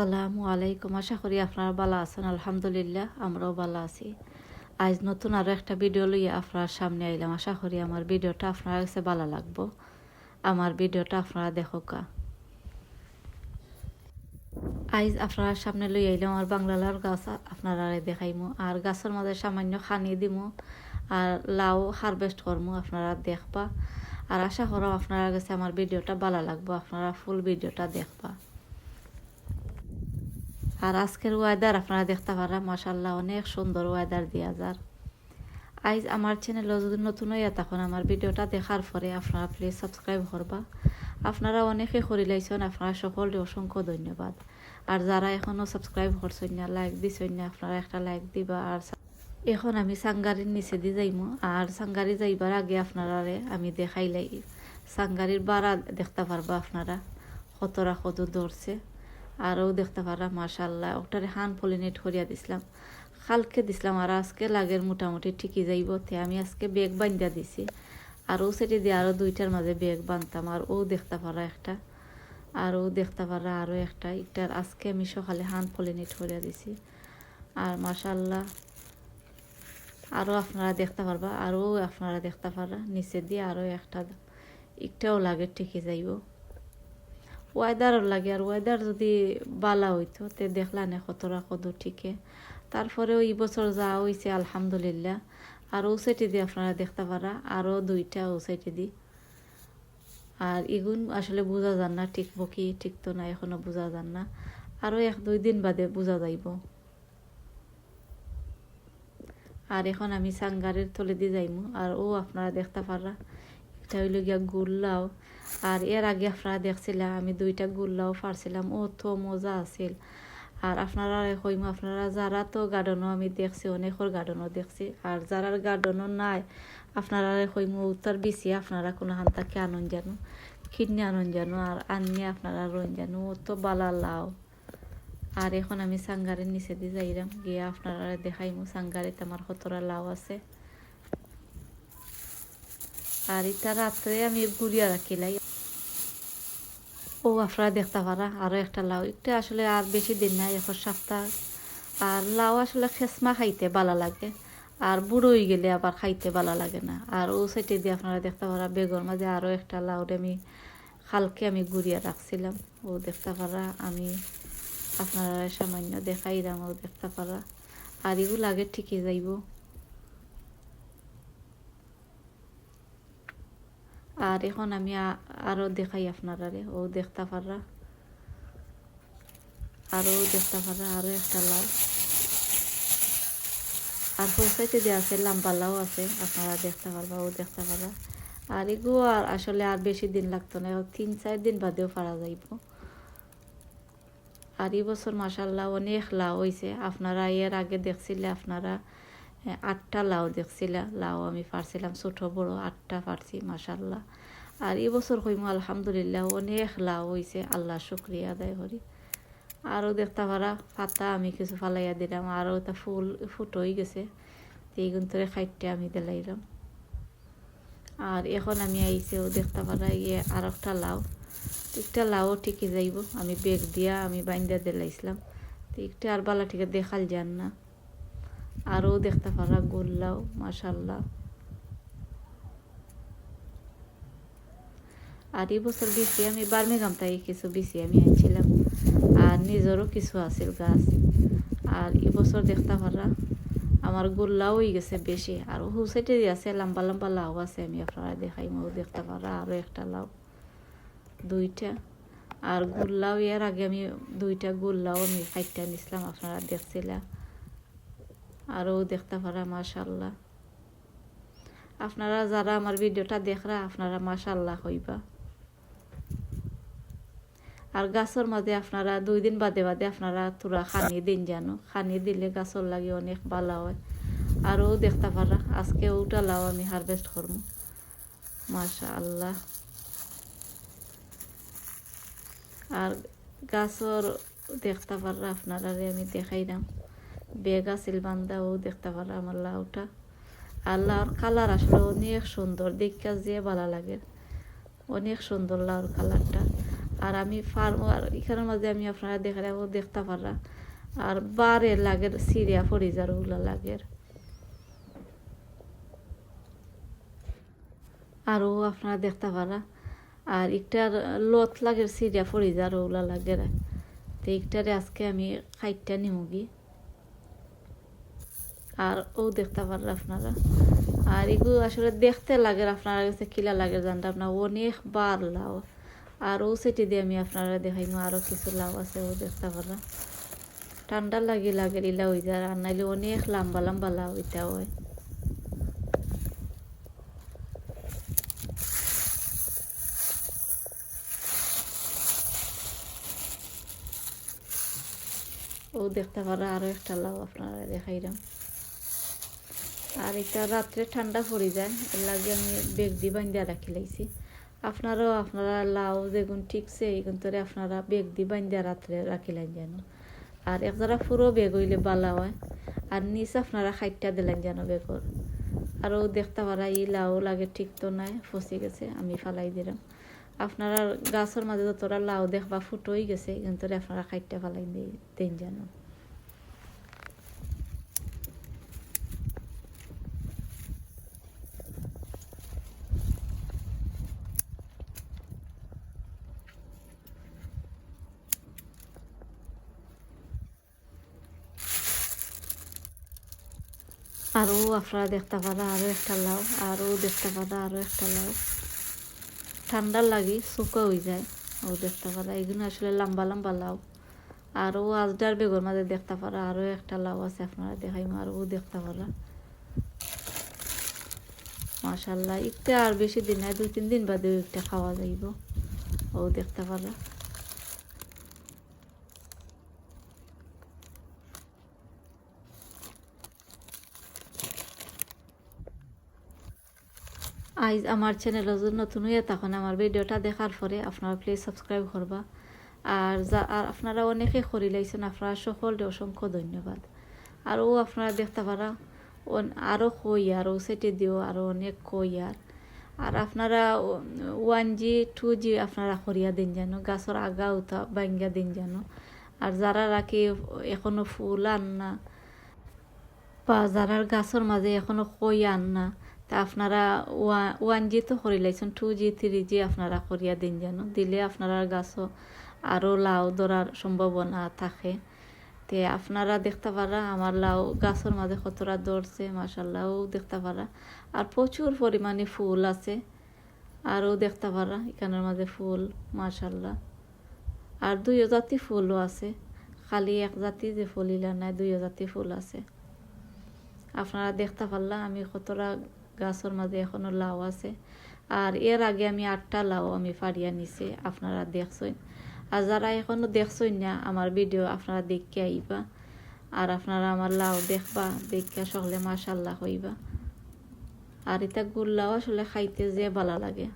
আসসালামু আলাইকুম। আশা করি আপনারা ভালো আছেন। আলহামদুলিল্লাহ, আমরাও ভালো আছি। আজ নতুন আরও একটা ভিডিও লইয়া আপনার সামনে আইলাম। আশা করি আমার ভিডিওটা আপনার কাছে ভালো লাগবো। আমার ভিডিওটা আপনারা দেখোকা আইজ আপনার সামনে লই আইলাম আর বাংলালার গাছ আপনারা দেখাইমু। আর গাছের মাঝে সামান্য খানি দিমু আর লাউ হারভেস্ট করমু আপনারা দেখবা। আর আশা করো আপনারা কাছে আমার ভিডিওটা ভালো লাগবো। আপনারা ফুল ভিডিওটা দেখবা। আর আজকের ওয়েদার আপনারা দেখতে পারা মাসাল্লাহ অনেক সুন্দর ওয়েদার দিয়া যার। আইজ আমার চ্যানেলও যদি নতুন হইয়া তখন আমার ভিডিওটা দেখার পরে আপনারা প্লিজ সাবস্ক্রাইব করবা। আপনারা অনেকে করে লাইছেন, আপনারা সকলকে অসংখ্য ধন্যবাদ। আর যারা এখনও সাবস্ক্রাইব করছেন না লাইক দিছেন না, আপনারা একটা লাইক দিবা আর এখন আমি সাংগারির নিচে দিয়ে যাইমু, আর সাংগারি যাইবার আগে আপনারা আমি দেখাইলাই সাংগারির বাড়া দেখতে পারবা আপনারা কত ধরছে। আরও দেখতে পারা মাশাল্লাহ ওটারে হান পলিনেট করিয়া দিছিলাম। কালকে দিছিলাম আর আজকে লাগের মোটামুটি ঠিকই যাইব। তে আমি আজকে বেগ বান্ধিয়া দিছি। আর ও সেটি দিয়ে আরও দুইটার মাঝে বেগ বানতাম আর ও দেখতে পারা একটা, আর ও দেখতে পারা আরও একটা। একটার আজকে আমি সকালে হান পলিনেট করিয়া দিছি। আর মাশাল্লাহ আরও আপনারা দেখতে পারবা। আরও আপনারা দেখতে পারা, নিচে দিয়ে আরও একটা। একটাও লাগে ঠিকই যাইব। ওয়েদারও লাগে আর ওয়েদার যদি বালা হইতো তে দেখলা নে কতরা কত ঠিকে। তারপরেও এই বছর যা হয়েছে আলহামদুলিল্লাহ। আর ও সাইটে দিয়ে আপনারা দেখতে পারা আরও দুইটা ও সাইটে দি। আর এগুন আসলে বোঝা যান না টিকবো কি টিকতো না, এখনও বোঝা যান না। আরও এক, দুই দিন বাদে বোঝা যাইব। আর এখন আমি সাংগারের তলে দিয়ে যাইমু, আর ও আপনারা দেখতে পারা। এটা হইল গিয়া গুল্লাও। আর এর আগে আপনারা দেখছিলাম, আমি দুইটা গুল্লাও পারছিলাম। ও তো মজা আছিল। আর আপনারা কইমু, আপনারা যারা তো গার্ডেনও আমি দেখছি, অনেকর গার্ডেনও দেখছি। আর যারা গার্ডেনও নাই, আপনারা কইমু, উত্তর বেশি আপনারা কোনো হান তাকে আনন্দ জানো, কিডনি আনন্দ জানো, আর আনিয়ে আপনারা রন জানো, ও তো বালা লাও আর এখন আমি সাংগারের নিচে দিয়ে যাইলাম গিয়ে আপনারা দেখাইমু সাংগারিতে আমার কতটা লাও আছে। আর এটা রাত্রে আমি গুড়িয়া রাখিলাই ও আপনারা দেখতে পারা আরও একটা লাউ। এটা আসলে আর বেশি দিন নাই, এখন সপ্তাহ। আর লাউ আসলে খেসমা খাইতে ভালো লাগে, আর বুড়ো হয়ে গেলে আবার খাইতে ভালো লাগে না। আর ও সাইডে দিয়ে আপনারা দেখতে পারা, বেগর মাঝে আরও একটা লাউরে আমি কালকে আমি গুড়িয়া রাখছিলাম। ও দেখতে পারা, আমি আপনারা সামান্য দেখাইলাম, ও দেখতে পারা। আর এগুলো আগে ঠিকই যাইব। আর এখন আমি আরও দেখাই আপনারা ও দেখতে পারা আরও দেখতে পারা আরও একটা লাউ আর পৌঁছাইতে যে আছে, লাম্বা লাউ আছে, আপনারা দেখতে পারবা, ও দেখতে পারা আর এগুলো আর আসলে আর বেশি দিন লাগতো না তিন, চার দিন বাদেও পারা যাইব। আর এই বছর মাসাল্লাহ অনেক লাউ হয়েছে আপনারা এর আগে দেখছিলে, আপনারা আটটা লাউ দেখছিলা, লাউ আমি পারছিলাম ছোট, বড়, আটটা পারছি মাসাল্লাহ আর এই বছর কইমু আলহামদুলিল্লাহ, অনেক লাউ হয়েছে আল্লাহ শুক্রিয়া আদায় করি। আরও দেখতে পারা, পাতা আমি কিছু ফালাইয়া দিলাম, আরও এটা ফুল ফুট হয়ে গেছে, এই গুন্তরে খাইটে আমি দিলাইলাম। আর এখন আমি আইসেও দেখতে পারা ইয়ে আর একটা লাউ একটা লাউ ঠিকই যাইব, আমি বেগ দিয়া আমি বাইন্দা দিলাইছিলাম। তো একটা আর বালা ঠিক দেখাল যান না। আরও দেখতে পারা গোল্লাও মাসাল্লাহ আর এই বছর বেশি আমি বার্মিগাম তাই কিছু বেশি আমি আনছিলাম। আর নিজেরও কিছু আছিল গাছ। আর এই বছর দেখতে পারা, আমার গোল্লাও হয়ে গেছে বেশি। আর হুসাইটে আছে, লম্বা লম্বা লাউ আছে, আমি আপনারা দেখাই মো দেখতে পারা আরও একটা লাউ, দুইটা। আর গোল্লাও, এর আগে আমি দুইটা গোল্লাও আমি খাইটা নিছিলাম, আপনারা দেখছিলাম আরও দেখতে পারা মাশাল্লাহ আপনারা যারা আমার ভিডিওটা দেখরা, আপনারা মাশাল্লাহ হইবা। আর গাছের মাঝে আপনারা দুই দিন বাদে বাদে আপনারা তোরা খানি দিন জানো খানি দিলে গাছের লাগে অনেক ভালো হয়। আরও দেখতে পারা, আজকে ওটা লাও আমি হারভেস্ট করব মাশা আল্লাহ আর গাছর দেখতে পারা আপনারা আমি দেখাই দেখাইলাম। বেগ আছিল বান্দা ও দেখতে পারা আমার লাউটা। আর লাউর কালার আসলে অনেক সুন্দর দেখা যে ভালো লাগে। অনেক সুন্দর লাউর কালারটা। আর আমি ফার্ম আর এখানের মাঝে আমি আপনারা দেখে রাখব দেখতে পারা আর বারে লাগের সিরিয়া ফরিজার ওগুলা লাগের আরও আপনারা দেখতে পারা আর একটার লত লাগে সিরিয়া ফরিজার ওগুলা লাগের তো একটারে আজকে আমি খাইটটা নিমুগি। আর ও দেখতে পারেন আপনারা। আর এগুলো আসলে দেখতে লাগে আপনারা কাছে কিলা লাগে জানতে আপনার অনেক বার লাউ। আর ও সেটি দিয়ে আমি আপনারা দেখাইমু আরও কিছু লাউ আছে, ও দেখতে পারা ঠান্ডা লাগি লাগে ইলা হয়ে যায় আর নাইলে অনেক লম্বা লম্বা লাউ এটা হয়। ও দেখতে পারা আরও একটা লাউ আপনারা দেখাইলাম। আর এটা রাত্রে ঠান্ডা পড়ে যায়, এর লাগে আমি বেগ দিয়ে বান্ধিয়া রাখি লাইছি। আপনারাও আপনারা লাউ যেগুন ঠিকছে, এইগুন তোরে আপনারা বেগ দিয়ে বান্ধিয়া রাত্রে রাখি লাইন যেন। আর এক যারা পুরো বেগ হইলে বালা হয়, আর নিচ আপনারা খাইটটা দিলেন যেন বেগর। আর ও দেখতে পারা ই লাউ লাগে ঠিক তো নাই, ফসি গেছে, আমি ফালাই দিলাম। আপনারা গাছের মাঝে যতটা লাউ দেখবা ফুটোই গেছে কিন্তু আপনারা খাইটটা ফালাই দেন যেন। আরও আপনারা দেখতে পারা আরও একটা লাউ আরও দেখতে পারা আরও একটা লাউ। ঠান্ডা লাগি, শুকা হয়ে যায়, ও দেখতে পারা এগুলো আসলে লম্বা লম্বা লাউ। আরও আজডার বেগর মাঝে দেখতে পারা আরও একটা লাউ আছে আপনারা দেখাই আরও দেখতে পারা মাশাল্লাহ একটা আর বেশি দিন নাই দুই তিন দিন বাদে একটা খাওয়া যাইব। ও দেখতে পারা আইজ আমার চ্যানেল যদি নতুন হয়ে তখন আমার ভিডিওটা দেখার পরে আপনারা প্লিজ সাবস্ক্রাইব করবা। আর যা, আর আপনারা অনেকে করি লাইছেন, আপনারা সকলকে অসংখ্য ধন্যবাদ। আর ও আপনারা দেখতে পারা আরও কই আর, ও সেটি দিও আরও অনেক কই আর। আর আপনারা ওয়ান জি টু জি আপনারা করিয়া দিন জানো গাছের আগা উঠা বাঙ্গা দিন জানো আর যারা রাখি, এখনও ফুল আন না, বা যারা গাছের মাঝে এখনও কই আন না তা আপনারা ওয়ান জি তো করি লাইছেন, টু জি, থ্রি জি আপনারা করিয়া দিন জানো দিলে আপনারা গাছও আরও লাউ ধরার সম্ভাবনা থাকে। তে আপনারা দেখতে পারা, আমার লাউ গাছের মাঝে কতটা ধরছে মাসাল্লাহও দেখতে পারা। আর প্রচুর পরিমাণে ফুল আছে, আরও দেখতে পারা, এখানের মাঝে ফুল, মাশাল্লাহ। আর দুই জাতি ফুলও আছে, খালি এক জাতি যে ফুল ইলা নাই দুই জাতি ফুল আছে। আপনারা দেখতে পারলা আমি কতটা গাছের মাঝে এখনও লাউ আছে। আর এর আগে আমি আটটা লাউ আমি ফাড়িয়া নিছি, আপনারা দেখছেন। আর যারা এখনও দেখছেন না, আমার ভিডিও আপনারা দেখে আইবা। আর আপনারা আমার লাউ দেখবা দেখে সকলে মাশাল্লাহ হইবা। আর এটা গুল্লাও আসলে খাইতে যে ভালো লাগে।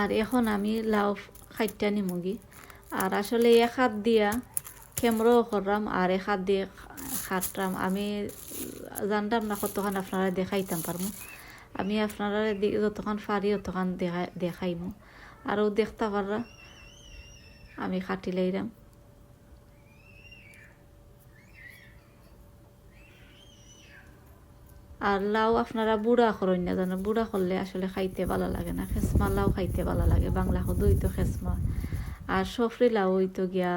আর এখন আমি লাউ খাইটা নিমুগি। আর আসলে এক হাত দিয়া খেমরো করলাম আর এক হাত দিয়ে খাটলাম আমি জানতাম না কতক্ষণ আপনারা দেখাইতাম পারব আমি আপনারা যতক্ষণ পারি অতক্ষণ দেখা দেখাইমু। আরও দেখতে পাররা আমি খাটি লাইরাম আর লাউ আপনারা বুড়া করেন না জানো। বুড়া করলে আসলে খাইতে ভালো লাগে না। খেসমা লাউ খাইতে ভালো লাগে। বাংলা হদই তো খেসমা আর সফরি লাউ হইতো গিয়া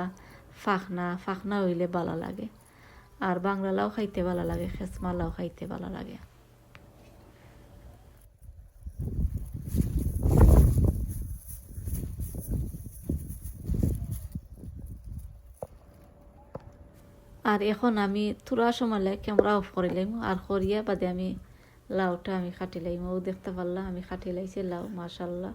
ফাখনা ফাখনা হইলে ভালো লাগে। আর বাংলা লাউ খাইতে ভালো লাগে খেসমা লাউ খাইতে ভালো লাগে। আর এখন আমি থোড়া সময় ক্যামেরা অফ করে লাইম, আর করিয়া বাদে আমি লাউটা আমি খাটি লাইম। ও দেখতে পারলাম আমি খাটি লাইছি লাউ, মাশাল্লাহ।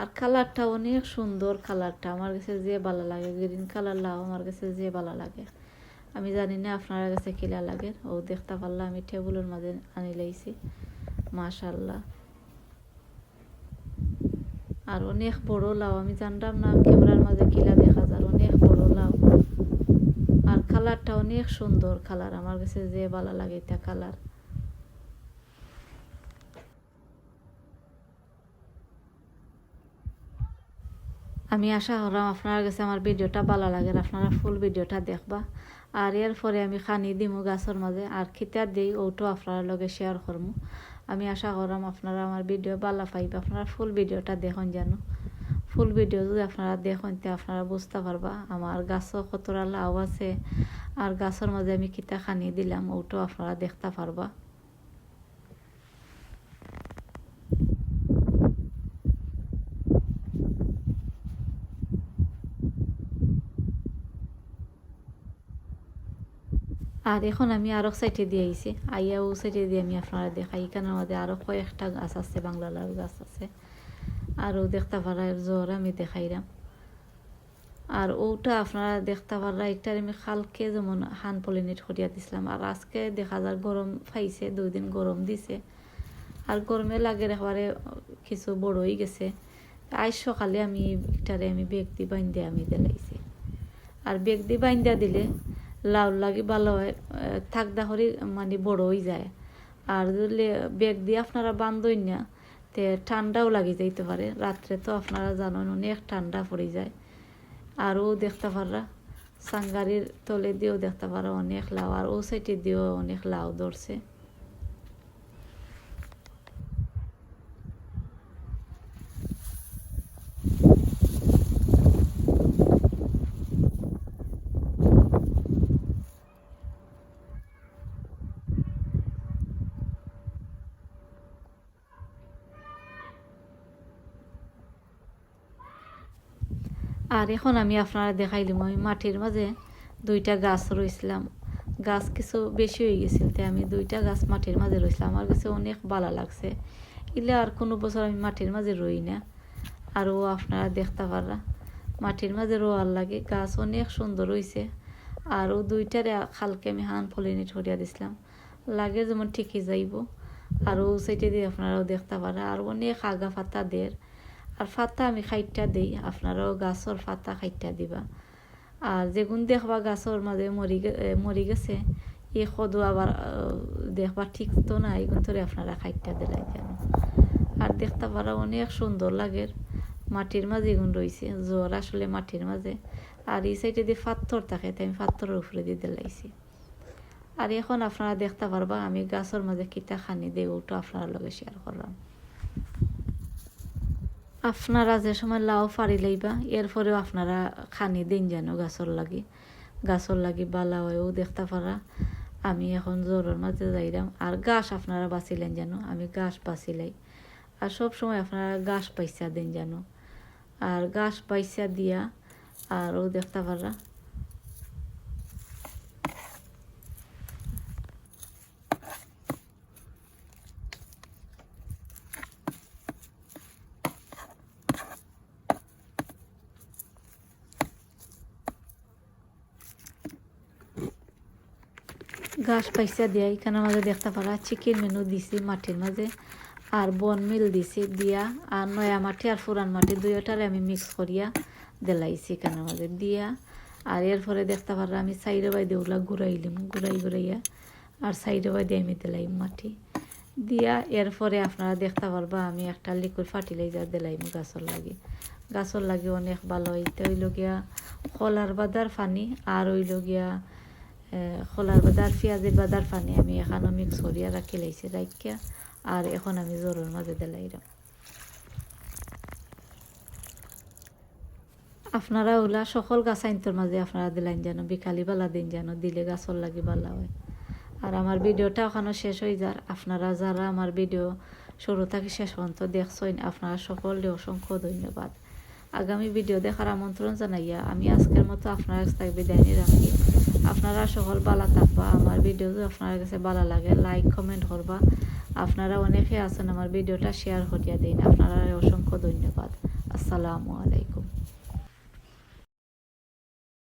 আর কালারটা অনেক সুন্দর কালারটা আমার কাছে যে ভালো লাগে গ্রিন কালার লাউ আমার কাছে যে ভালো লাগে। আমি জানি না আপনার কাছে কিলা লাগে, ও দেখতে পারলাম আমি টেবুলের মাঝে আনি লাইছি মাশাল্লাহ আর অনেক বড় লাউ আমি জানতাম না ক্যামেরার মাঝে কিলা দেখা যায় অনেক বড় লাউ আর কালারটা অনেক সুন্দর কালার আমার কাছে যে ভালো লাগে এটা কালার আমি আশা করলাম আপনার কাছে আমার ভিডিওটা ভালো লাগে আপনারা ফুল ভিডিওটা দেখবা। আর এর আমি খানি দিমু গাছের মাঝে আর খিতার দিই ওটাও আপনার লগে শেয়ার করমু। আমি আশা করলাম আপনারা আমার ভিডিও ভালো পাইবা, আপনারা ফুল ভিডিওটা দেখুন যেন। ফুল ভিডিও যদি আপনারা দেখুন তে আপনারা বুঝতে পারবা আমার গাছও কতটা লাউ আছে। আর গাছের মাঝে আমি কিতা খানি দিলাম ওটাও আপনারা দেখতে পারবা। আর এখন আমি আরও সাইডে দিয়ে আইছি। আইয়া ও সাইডে দিয়ে আমি আপনারা দেখাই। এখানের মধ্যে আরও কয়েকটা গাছ আছে, বাংলা লাউ গাছ আছে। আরও দেখতে পারা জ্বর আমি দেখাইলাম। আর ওটা আপনারা দেখতে পারা একটার আমি খালকে যেমন হান পলিনেট করিয়া দিছিলাম। আর আজকে দেখা যায় গরম পাইছে, দুই দিন গরম দিছে। আর গরমে লাগে একবারে কিছু বড় হয়ে গেছে। আজ সকালে আমি একটারে আমি বেগ দি বাইন্দে আমি দিলাইছি আর বেগ দি বাইন্দা দিলে লাউ লাগি ভালো হয় থাকদা হরি মানে বড় হয়ে যায়। আর যদি বেগ দিয়ে আপনারা বান্ধই না, তে ঠান্ডাও লাগি যাইতে পারে। রাত্রে তো আপনারা জানেন অনেক ঠান্ডা পড়ে যায়। আরও দেখতে পারা সাঙ্গারির তলে দিয়েও দেখতে পারো অনেক লাউ, আর ও সাইডে দিয়েও অনেক লাউ ধরছে। আর এখন আমি আপনারা দেখাইলাম আমি মাটির মাঝে দুইটা গাছ রয়েছিলাম গাছ কিছু বেশি হয়ে গেছিল, তাই আমি দুইটা গাছ মাটির মাঝে রয়েছিলাম আমার কাছে অনেক ভালো লাগছে। ইলে আর কোনো বছর আমি মাটির মাঝে রই না। আর ও আপনারা দেখতে পারা মাটির মাঝে রোয়ার লাগে। গাছ অনেক সুন্দর হয়েছে আর ও দুইটারে খালকে আমি হান ফলিনি ঠরিয়া দিছিলাম। লাগে যেমন ঠিকই যাইব। আর ও সাইডে দিয়ে আপনারাও দেখতে পারা আর অনেক আগা ফাতা দের। আর ফাতা আমি খাইটা দিই, আপনারাও গাছর ফাতা খাইটা দিবা। আর যেগুন দেখবা গাছর মাঝে মরি মরি গেছে এই সদু আবার দেখবা ঠিক তো না এগুন ধরে আপনারা খাইটা দিলাই যেন আর দেখতে পারা অনেক সুন্দর লাগে মাটির মাঝে এগুন রয়েছে জ্বর আসলে মাটির মাঝে। আর এই সাইডে দিয়ে পাথর থাকে, তাই আমি পাথরের উপরে দিয়ে দিলাইছি আর এখন আপনারা দেখতে পারবা, আমি গাছের মাঝে কিতা খানি দেই, ওটা আপনার লগে শেয়ার করলাম। আপনারা যে সময় লাও ফাড়ি লইবা, এরপরেও আপনারা খানি দিন যেন গাছর লাগি। গাছর লাগি বালা হয়েও দেখতে পারা। আমি এখন জ্বরের মাঝে যাইলাম আর গাছ আপনারা বাঁচিলেন যেন, আমি গাছ বাঁচিলাই। আর সব সময় আপনারা গাছ পাইসা দিন যেন। আর গাছ পাইসা দিয়া আরও দেখতে পারা। গাছ পাইসা দিয়া, এখানে মাঝে দেখতে পারা চিকেন মেনু দিছি মাটির মাঝে, আর বন মিল দিছি দিয়া, আর নয়া মাটি আর পুরান মাটি দুইটারে আমি মিক্স করিয়া দিলাইছি এখানে মাঝে দিয়া। আর এরপরে দেখতে পারা আমি সাইডে বাইদে ওগুলা ঘুরাইলাম ঘুরাই ঘুরাইয়া, আর সাইডে বাইদে আমি দিলাই মাটি। দিয়া এরপরে আপনারা দেখতে পারবা আমি একটা লিকুইড ফার্টিলাইজার দিলাইম গাছর লাগে। গাছর লাগে অনেক ভালো হইতে হইল গিয়া কলার বাদার পানি, আর হইল গিয়া খোলার বাদার পেঁয়াজের বাদার পানি আমি এখানে মিক্স করিয়া রাখি লাইছি রাখিয়া আর এখন আমি জোরের মাঝে দিলাইলাম আপনারা ওলা সকল গাছ আইনতর মাঝে আপনারা দিলেন যেন বিকালি বেলা দিন যেন দিলে গাছর লাগি ভালো হয়। আর আমার ভিডিওটা ওখানে শেষ হয়ে যার আপনারা যারা আমার ভিডিও শুরু থেকে শেষ পর্যন্ত দেখছেন, আপনারা সকলে অসংখ্য ধন্যবাদ। আগামী ভিডিও দেখার আমন্ত্রণ জানাইয়া আমি আজকের মতো আপনার কাছ বিদায় নিয়ে রাখি। আপনারা সকল বালা থাকবা, আমার ভিডিও আপনার কাছে ভালো লাগে লাইক কমেন্ট করবা। আপনারা অনেকে আছেন আমার ভিডিওটা শেয়ার করিয়া দিন, আপনারা অসংখ্য ধন্যবাদ। আসসালামু আলাইকুম।